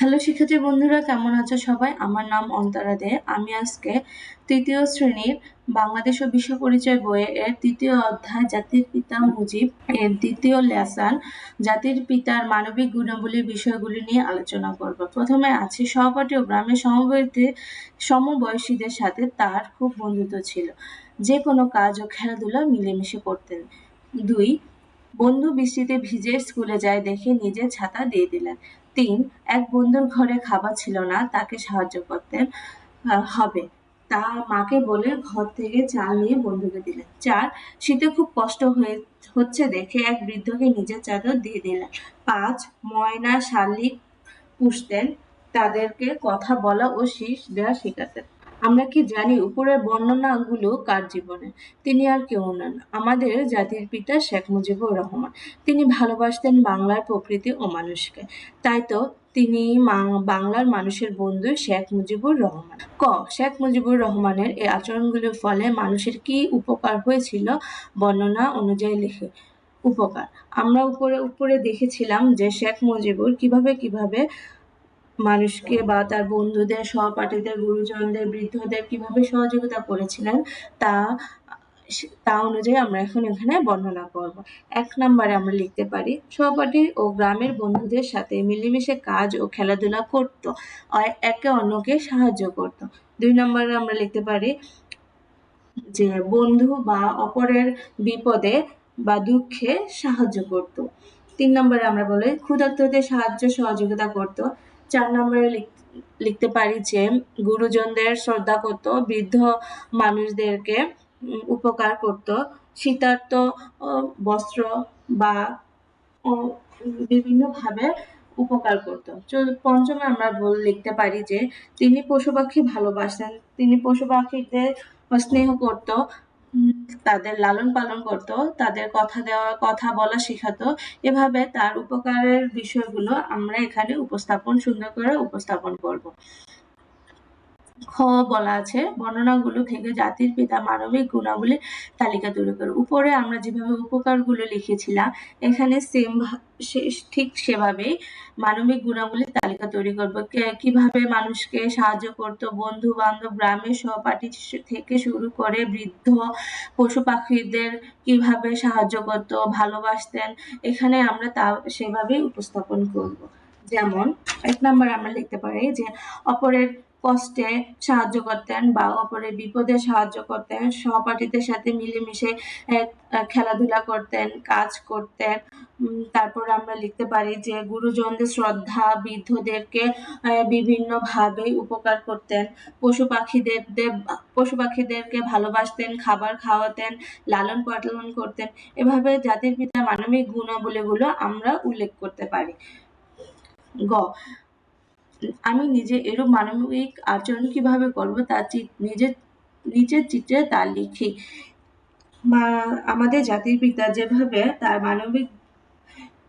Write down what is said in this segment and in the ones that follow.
Hello শিক্ষার্থী বন্ধুরা, কেমন আছো সবাই? আমার নাম অন্তরা দে। আমি আজকে তৃতীয় শ্রেণির বাংলাদেশ ও বিশ্ব পরিচয় বইয়ে এর তৃতীয় অধ্যায়, জাতির পিতা মুজিব এর দ্বিতীয় লেসন, জাতির পিতার মানবিক গুণাবলী বিষয়গুলি নিয়ে আলোচনা করব। প্রথমে আছে সহপাঠী ও গ্রামের সমবয়সী, সমবয়সীদের সাথে তার খুব বন্ধুত্ব ছিল। যে কোনো কাজ ও খেলাধুলা মিলেমিশে করতেন। দুই বন্ধু বৃষ্টিতে ভিজে স্কুলে যায় দেখে নিজে ছাতা দিয়ে দিলেন। তিন এক বন্ধুর ঘরে খাবার ছিল না তাকে সাহায্য করতে আহ, হবে। তা মাকে বলে ঘর থেকে চাল নিয়ে বন্ধুকে দিলেন। চার শীতে খুব কষ্ট হয়ে হচ্ছে দেখে এক বৃদ্ধকে নিজের চাদর দিয়ে দিলেন। পাঁচ ময়না শালিক পুষতেন তাদেরকে কথা বলা ও শীষ দেওয়া শেখাতেন। আমরা কি জানি উপরের বর্ণনাগুলো কার জীবনে? তিনি আর কেউ নন। আমাদের জাতির পিতা শেখ মুজিবুর রহমান। তিনি ভালোবাসতেন বাংলার প্রকৃতি ও মানুষকে। তাই তো তিনি বাংলার মানুষের বন্ধু শেখ মুজিবুর রহমান। ক, শেখ মুজিবুর রহমানের এই আচরণগুলোর ফলে মানুষের কি উপকার হয়েছিল? বর্ণনা অনুযায়ী লিখে, উপকার। আমরা উপরে উপরে দেখেছিলাম যে শেখ মুজিবুর কীভাবে কীভাবে মানুষকে বা তার বন্ধুদের, সহপাঠীদের, গুরুজনদের, বৃদ্ধদের কীভাবে সহযোগিতা করেছিলেন তা তা অনুযায়ী আমরা এখন এখানে বর্ণনা করব। এক নম্বরে আমরা লিখতে পারি, সহপাঠী ও গ্রামের বন্ধুদের সাথে মিলেমিশে কাজ ও খেলাধুলা করত একে অন্যকে সাহায্য করত। দুই নম্বরে আমরা লিখতে পারি যে বন্ধু বা অপরের বিপদে বা দুঃখে সাহায্য করত। তিন নম্বরে আমরা বলি, ক্ষুধার্তদের সাহায্য সহযোগিতা করত। চার নম্বরে লিখতে পারি যে গুরুজনদের শ্রদ্ধা করত বৃদ্ধ মানুষদেরকে উপকার করত। শীতার্ত আহ, বস্ত্র বা বিভিন্নভাবে উপকার করত। পঞ্চমে আমরা বল- লিখতে পারি যে তিনি পশু পাখি ভালোবাসতেন। তিনি পশু পাখিদের স্নেহ করত। তাদের লালন পালন করত, তাদের কথা দেওয়া, কথা বলা শেখাতো। এভাবে তার উপকারের বিষয়গুলো আমরা এখানে উপস্থাপন, সুন্দর করে উপস্থাপন করব। খ বলা আছে, বর্ণনাগুলো থেকে জাতির পিতা মানবিক গুণাবলী তালিকা তৈরি করো। উপরে আমরা যেভাবে উপকারগুলো লিখেছিলাম, এখানে সেম ঠিক সেভাবেই মানবিক গুণাবলীর তালিকা তৈরি করব। কীভাবে মানুষকে সাহায্য করত বন্ধু বান্ধব গ্রামের সহপাঠী থেকে শুরু করে বৃদ্ধ পশু পাখিদের কীভাবে সাহায্য করত, ভালোবাসতেন, এখানে আমরা তা সেভাবেই উপস্থাপন করব। যেমন, এক নম্বর আমরা লিখতে পারি যে, অপরের কষ্টে সাহায্য করতেন বা অপরের বিপদে সাহায্য করতেন, সহপাঠীদের সাথে মিলেমিশে খেলাধুলা করতেন, কাজ করতেন। তারপর আমরা লিখতে পারি যে গুরুজনদের শ্রদ্ধা বৃদ্ধদেরকে বিভিন্নভাবে উপকার করতেন। পশু পাখিদের পশু পাখিদেরকে ভালোবাসতেন, খাবার খাওয়াতেন, লালন পালন করতেন। এভাবে জাতির পিতা মানবিক গুণাবলীগুলো আমরা উল্লেখ করতে পারি। গ আমি নিজে এরূপ মানবিক আচরণ কীভাবে করব তা নিজের নিজের চিত্রে তা লিখি। বা আমাদের জাতির পিতা যেভাবে তার মানবিক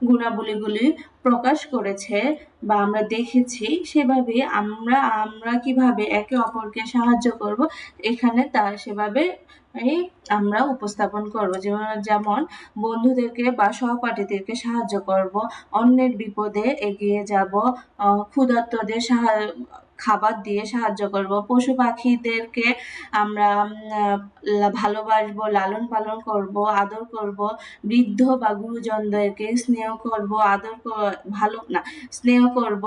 গুণাবলীগুলি প্রকাশ করেছে বা আমরা দেখেছি, সেভাবে আমরা আমরা কীভাবে একে অপরকে সাহায্য করব, এখানে তা সেভাবে আমরা উপস্থাপন করব। যেমন যেমন বন্ধুদেরকে বা সহপাঠীদেরকে সাহায্য করব, অন্যের বিপদে এগিয়ে যাব ক্ষুধার্তদের সাহা- খাবার দিয়ে সাহায্য করব। পশু পাখিদেরকে আমরা ভালোবাসবো, লালন পালন করব, আদর করব। বৃদ্ধ বা গুরুজনদেরকে স্নেহ করব, আদর ভালো, না, স্নেহ করব,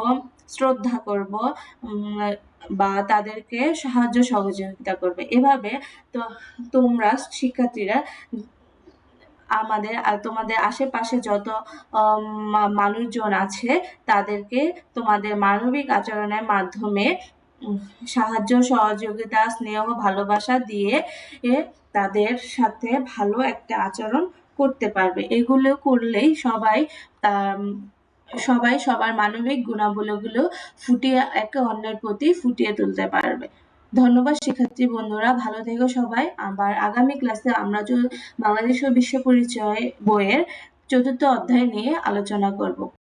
শ্রদ্ধা করব বা তাদেরকে সাহায্য সহযোগিতা করবে। এভাবে তো, তোমরা শিক্ষার্থীরা আমাদের তোমাদের আশেপাশে যত মানুষজন আছে, তাদেরকে তোমাদের মানবিক আচরণের মাধ্যমে সাহায্য, সহযোগিতা, স্নেহ, ভালোবাসা দিয়ে তাদের সাথে ভালো একটা আচরণ করতে পারবে। এগুলো করলেই সবাই সবাই সবার মানবিক গুণাবলীগুলো ফুটিয়ে একে অন্যের প্রতি ফুটিয়ে তুলতে পারবে। ধন্যবাদ শিক্ষার্থী বন্ধুরা, ভালো থেকো সবাই। আবার আগামী ক্লাসে আমরা বাংলাদেশ ও বিশ্ব পরিচয় বইয়ের চতুর্থ অধ্যায় নিয়ে আলোচনা করব।